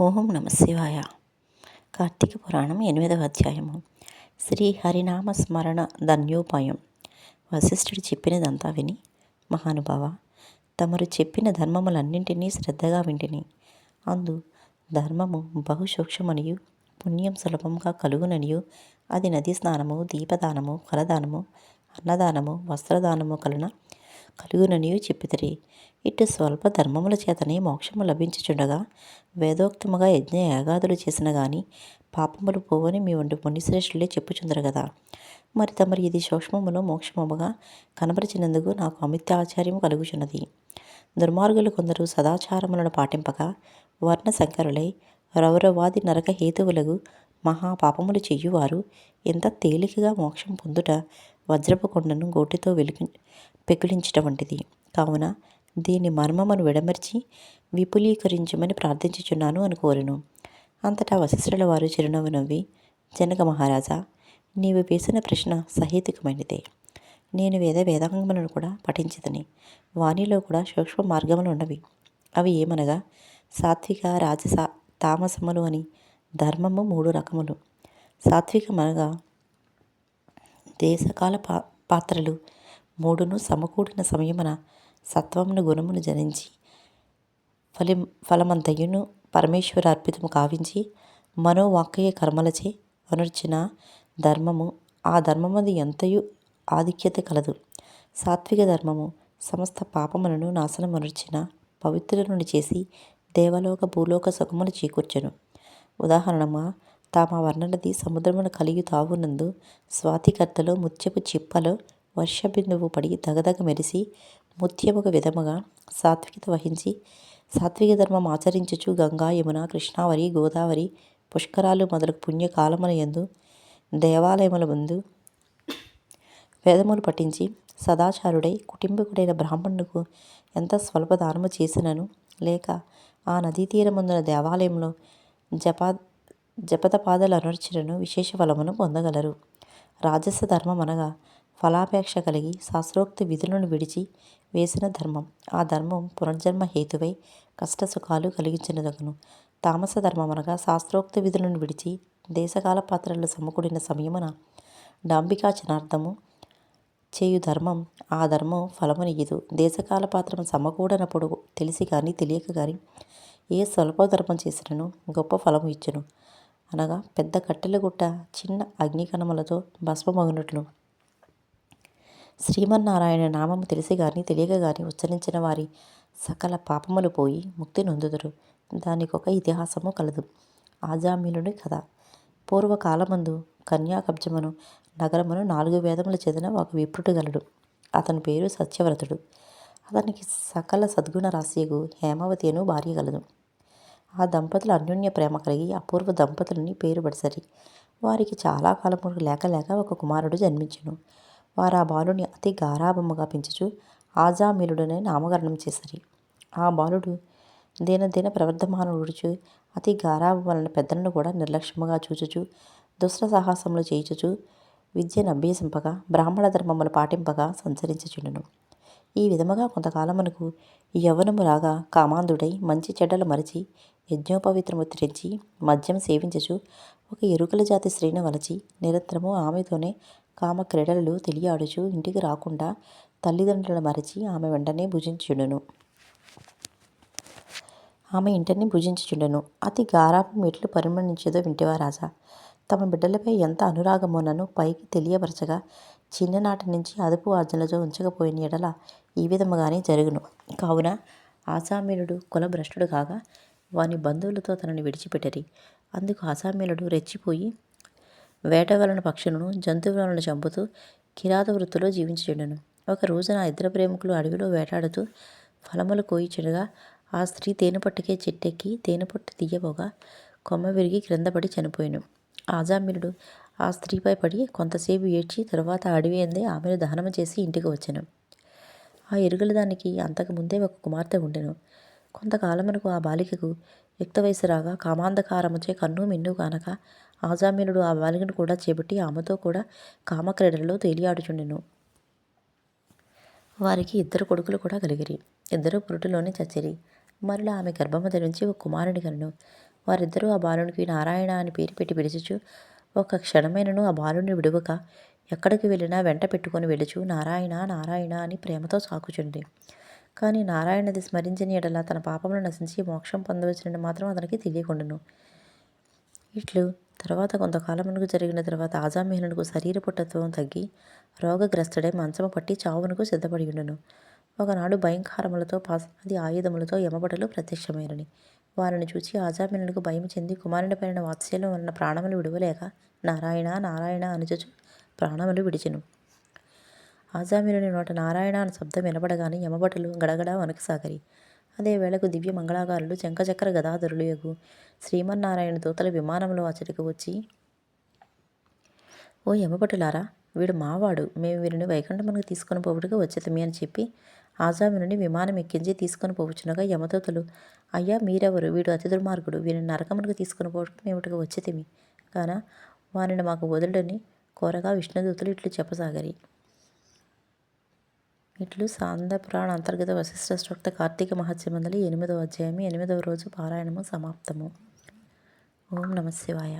ఓం నమ శివాయ. కార్తీక పురాణం ఎనిమిదవ అధ్యాయము. శ్రీ హరినామ స్మరణ ధన్యోపాయం. వశిష్ఠుడు చెప్పినదంతా విని మహానుభావ తమరు చెప్పిన ధర్మములన్నింటినీ శ్రద్ధగా వింటిని. అందు ధర్మము బహుసూక్ష్మనియు పుణ్యం సులభంగా కలుగుననియు అది నది స్నానము దీపదానము ఫలదానము అన్నదానము వస్త్రదానము కలున కలుగుననియు చెప్పితిరి. ఇటు స్వల్ప ధర్మముల చేతనే మోక్షము లభించుచుండగా వేదోక్తముగా యజ్ఞ యాగాదులు చేసిన గాని పాపములు పోవని మీ వంటి పుణ్యశ్రేష్ఠులే చెప్పుచుందరు కదా మరి తమరి ఇది సూక్ష్మములో మోక్షముగా కనబరిచినందుకు నాకు అమిత్య ఆచార్యము కలుగుచున్నది. దుర్మార్గులు కొందరు సదాచారములను పాటింపగా వర్ణ సంకరులై రౌరవాది నరక హేతువులకు మహాపాపములు చెయ్యువారు ఎంత తేలికగా మోక్షం పొందుట వజ్రపు కొండను గోటితో వెలికి పెకిలించట వంటిది. కావున దీని మర్మమును విడమర్చి విపులీకరించమని ప్రార్థించుచున్నాను అని కోరెను. అంతటా వశిష్ఠుల వారు చిరునవ్వు నవ్వి జనక మహారాజా నీవు వేసిన ప్రశ్న సహేతుకమైనదే. నేను వేద వేదాంగములను కూడా పఠించదని. వాణిలో కూడా సూక్ష్మ మార్గములు ఉన్నవి. అవి ఏమనగా సాత్విక రాజస తామసములు అని ధర్మము మూడు రకములు. సాత్వికమనగా దేశకాల పా పాత్రలు మూడును సమకూడిన సమయమున సత్వమును గుణమును జనించి ఫలి ఫలమంతయును పరమేశ్వర అర్పితము కావించి మనోవాక్య కర్మలచే అనుర్చిన ధర్మము ఆ ధర్మమది ఎంతయు ఆధిక్యత కలదు. సాత్విక ధర్మము సమస్త పాపములను నాశనమనుర్చిన పవిత్రులను చేసి దేవలోక భూలోక సుఖములు చేకూర్చను. ఉదాహరణగా తామ వర్ణనది సముద్రమును కలిగి తావునందు స్వాతికర్తలో ముత్యపు చిప్పలో వర్షబిందువు పడి దగదగ మెరిసి ముత్యముగ విధముగా సాత్వికత వహించి సాత్విక ధర్మం ఆచరించుచు గంగా యమున కృష్ణావరి గోదావరి పుష్కరాలు మొదలగు పుణ్యకాలముల యందు దేవాలయముల ముందు వేదములు పఠించి సదాచారుడై కుటుంబకుడైన బ్రాహ్మణుకు ఎంత స్వల్ప దానము చేసినను లేక ఆ నదీ తీరముందున దేవాలయంలో జపా జపతపాదలు అనర్చనను విశేష ఫలమును పొందగలరు. రాజస ధర్మం అనగా ఫలాపేక్ష కలిగి శాస్త్రోక్త విధులను విడిచి వేసిన ధర్మం. ఆ ధర్మం పునర్జన్మ హేతువై కష్టసుఖాలు కలిగించినదగును. తామస ధర్మం అనగా శాస్త్రోక్త విధులను విడిచి దేశకాల పాత్రలు సమకూడిన సమయమున డాంబికాచనార్థము చేయు ధర్మం ఆ ధర్మం ఫలమునియ్యదు దేశకాల పాత్రము సమకూడనప్పుడు తెలిసి కానీ తెలియక కానీ ఏ స్వల్ప ధర్మం చేసినను గొప్ప ఫలము ఇచ్చును. అనగా పెద్ద కట్టెల గుట్ట చిన్న అగ్నికణములతో భస్మమగునట్లు. శ్రీమన్నారాయణ నామము తెలిసి గాని తెలియక గాని ఉచ్చరించిన వారి సకల పాపములు పోయి ముక్తి నొందుదురు. దానికొక ఇతిహాసము కలదు. ఆజామిలుని కథ. పూర్వకాలమందు కన్యాకబ్జమును నగరమును నాలుగు వేదములు చెందిన ఒక విప్రుడు గలడు. అతని పేరు సత్యవ్రతుడు. అతనికి సకల సద్గుణ రాశియగు హేమవతి అను భార్య గలదు. ఆ దంపతులు అన్యోన్య ప్రేమ కలిగి అపూర్వ దంపతులని పేరు పడిసరి. వారికి చాలా కాలము లేక లేక ఒక కుమారుడు జన్మించును. వారు ఆ బాలుని అతి గారాభముగా పెంచుచు ఆజామిలుడనే నామకరణం చేసరి. ఆ బాలుడు దినదిన ప్రవర్ధమానుడుచు అతి గారాభం వలన పెద్దలను కూడా నిర్లక్ష్యముగా చూచుచు దుష్ట సాహసములు చేయుచుచు విద్యను అభ్యసింపగా బ్రాహ్మణ ధర్మములు పాటింపగా సంచరించుచుండును. ఈ విధముగా కొంతకాలమునకు యవ్వనము రాగా కామాంధుడై మంచి చెడ్డలు మరిచి యజ్ఞోపవిత్రము త్రించి మద్యం సేవించుచు ఒక ఎరుకల జాతి స్త్రీని వలచి నిరంతరము ఆమెతోనే కామ క్రీడలు తెలియాడుచు ఇంటికి రాకుండా తల్లిదండ్రులను మరచి ఆమె వెంటనే భుజించుండును ఆమె ఇంటిని భుజించుచుండెను. అతి గారాపం ఎట్లు పరిమణించేదో వింటివా రాజా! తమ బిడ్డలపై ఎంత అనురాగమోనను పైకి తెలియపరచగా చిన్ననాటి నుంచి అదుపు ఆర్జనలతో ఉంచకపోయిన ఎడల ఈ విధముగానే జరుగును. కావున ఆసామీనుడు కులభ్రష్టుడు కాగా వాని బంధువులతో తనని విడిచిపెట్టరి. అందుకు ఆసామీనుడు రెచ్చిపోయి వేట వలన పక్షులను జంతువులను చంపుతూ కిరాత వృత్తిలో జీవించుచుండెను. ఒక రోజున ఇద్దరు ప్రేమికులు అడవిలో వేటాడుతూ ఫలములు కోయిచుండగా ఆ స్త్రీ తేనెపట్టుకే చెట్టెక్కి తేనెపట్టు తీయబోగా కొమ్మ విరిగి క్రిందపడి చనిపోయాను. ఆజామినుడు ఆ స్త్రీపై పడి కొంతసేపు ఏడ్చి తర్వాత అడవి అందే ఆమెను దహనం చేసి ఇంటికి వచ్చాను. ఆ ఎరుగల దానికి అంతకు ముందే ఒక కుమార్తె ఉండెను. కొంతకాలమునకు ఆ బాలికకు యుక్త వయసు రాగా కామాంధకారముచే కన్ను మిన్ను కానక ఆజామినుడు ఆ బాలికను కూడా చేపట్టి ఆమెతో కూడా కామక్రీడలలో తేలియాడుచుండెను. వారికి ఇద్దరు కొడుకులు కూడా కలిగిరి. ఇద్దరు పురుటిలోనే చచ్చిరి. మరలా ఆమె గర్భము ధరించి ఒక కుమారుని కలను వారిద్దరూ ఆ బాలునికి నారాయణ అని పేరు పెట్టి పిలిచుచు ఒక క్షణమైనను ఆ బాలుని విడువక ఎక్కడికి వెళ్ళినా వెంట పెట్టుకొని వెలుచు నారాయణ నారాయణ అని ప్రేమతో సాకుచుండి కానీ నారాయణది స్మరించని ఎడల తన పాపములు నశించి మోక్షం పొందవచ్చునని మాత్రం అతనికి తెలియకుండును. ఇట్లు తర్వాత కొంతకాలమునకు జరిగిన తర్వాత ఆజామేహనుకు శరీర పుట్టత్వం తగ్గి రోగగ్రస్తుడై మంచము పట్టి చావునకు సిద్ధపడి ఉండును ఒకనాడు భయంకరములతో పాసనాది ఆయుధములతో యమబడలు ప్రత్యక్షమైనని. వారిని చూచి ఆజామినులకు భయం చెంది కుమారుని పైన వాత్సల్యం వలన ప్రాణములు విడువలేక నారాయణ నారాయణ అనుచు ప్రాణములు విడిచెను. ఆజామినుని నోట నారాయణ అని శబ్దం వినపడగానే యమభటులు గడగడ వనకసాగరి అదే వేళకు దివ్య మంగళాకారులు శంఖచక్ర గదాధరులు యగు శ్రీమన్నారాయణ దూతల విమానంలో అచ్చటికి వచ్చి ఓ యమభటులారా వీడు మావాడు. మేము వీరిని వైకుంఠమునకు తీసుకొని పోవుడుగా వచ్చేతమి అని చెప్పి ఆజామినుని విమానం ఎక్కించి తీసుకొని పోవచ్చునగా యమదూతలు అయ్యా మీరెవరు? వీడు అతి దుర్మార్గుడు. వీరిని నరకమునకు తీసుకొని పోవటకు మేముటిగా వచ్చేతిమి కాన వారిని మాకు వదులుడని కోరగా విష్ణుదూతలు ఇట్లు చెప్పసాగరి. ఇట్లు సాంద పురాణ అంతర్గత వశిష్ఠ శ్రోక్త కార్తీక మహత్యమందలి ఎనిమిదవ అధ్యాయం ఎనిమిదవ రోజు పారాయణము సమాప్తము. ఓం నమ శివాయ.